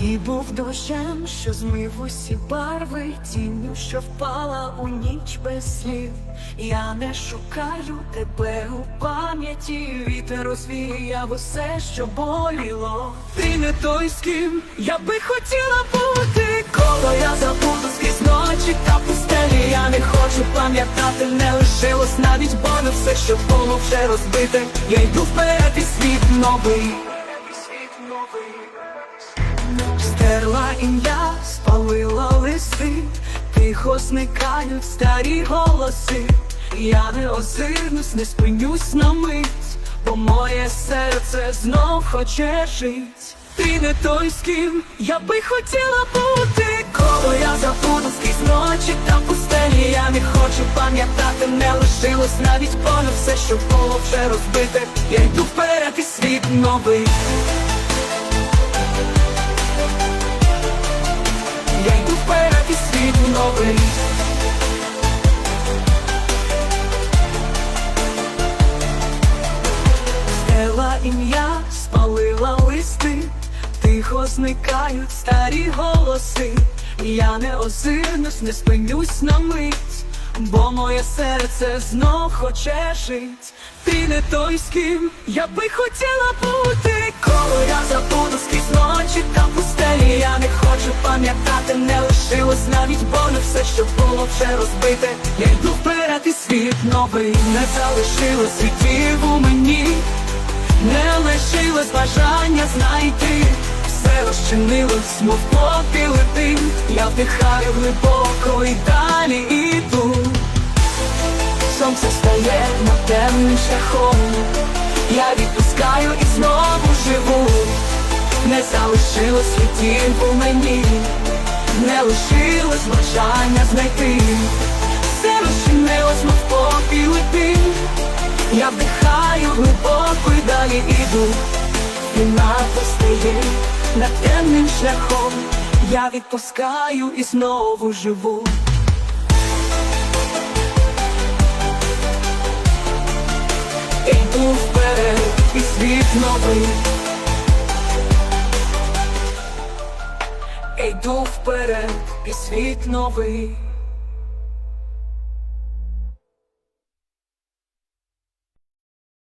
Тоді був дощем, що змив усі барви, тінню, що впала у ніч без слів. Я не шукаю тебе у пам'яті, вітер розвіяв усе, що боліло. Ти не той, з ким я би хотіла бути, коли я забуду скрізь ночі та пустелі. Я не хочу пам'ятати, не лишилось навіть болю, все, що було вже розбите. Я йду вперед і світ новий. Ім'я, спалила листи, тихо зникають старі голоси. Я не озирнусь, не спинюсь на мить, бо моє серце знов хоче жить. Ти не той, з ким я би хотіла бути, коли я забуду скрізь ночі та пустелі. Я не хочу пам'ятати, не лишилось навіть болю, все, що було вже розбите. Я йду вперед і світ новий. Стела ім'я, спалила листи, тихо зникають старі голоси. Я не озирнусь, не спинюсь на мить, бо моє серце знов хоче жить. Ти не той, з ким я би хотіла бути, пам'ятати, не лишилось навіть болю, все, що було вже розбите. Я йду вперед і світ новий, не залишилось. Світів у мені, не лишилось бажання знайти. Все розчинилось, мов попіл дим Я вдихаю глибоко і далі іду Сонце стає над темним шляхом. Я відпускаю і знову живу Не залишилось світів у мені. Не лишилось бажання знайти. Все розчинилось, мов попіл і Я вдихаю глибоко і далі іду. І надто стає над темним шляхом. Я відпускаю і знову живу. Іду вперед і світ новий. Іду вперед і світ новий.